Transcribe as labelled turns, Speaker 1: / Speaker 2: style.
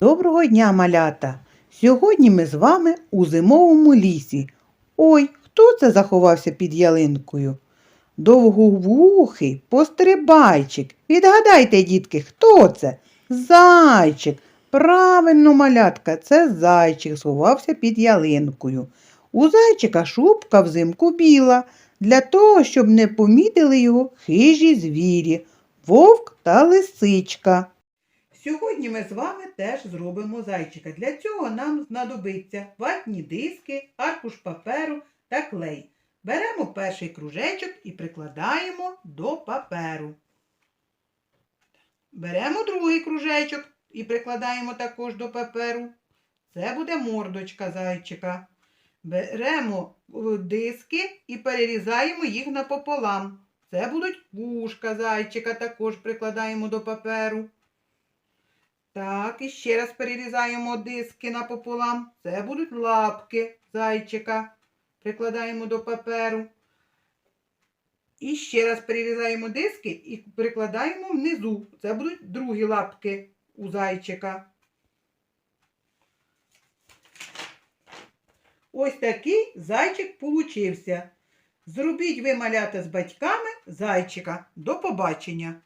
Speaker 1: Доброго дня, малята! Сьогодні ми з вами у зимовому лісі. Ой, хто це заховався під ялинкою? Довговухий пострибайчик. Відгадайте, дітки, хто це? Зайчик. Правильно, малятка, це зайчик сховався під ялинкою. У зайчика шубка взимку біла, для того, щоб не помітили його хижі звірі, вовк та лисичка. Сьогодні ми з вами теж зробимо зайчика. Для цього нам знадобиться ватні диски, аркуш паперу та клей. Беремо перший кружечок і прикладаємо до паперу. Беремо другий кружечок і прикладаємо також до паперу. Це буде мордочка зайчика. Беремо е, диски і перерізаємо їх напополам. Це будуть вушка зайчика, також прикладаємо до паперу. Так, і ще раз перерізаємо диски напополам. Це будуть лапки зайчика. Прикладаємо до паперу. І ще раз перерізаємо диски і прикладаємо внизу. Це будуть другі лапки у зайчика. Ось такий зайчик получився. Зробіть ви малята з батьками зайчика. До побачення!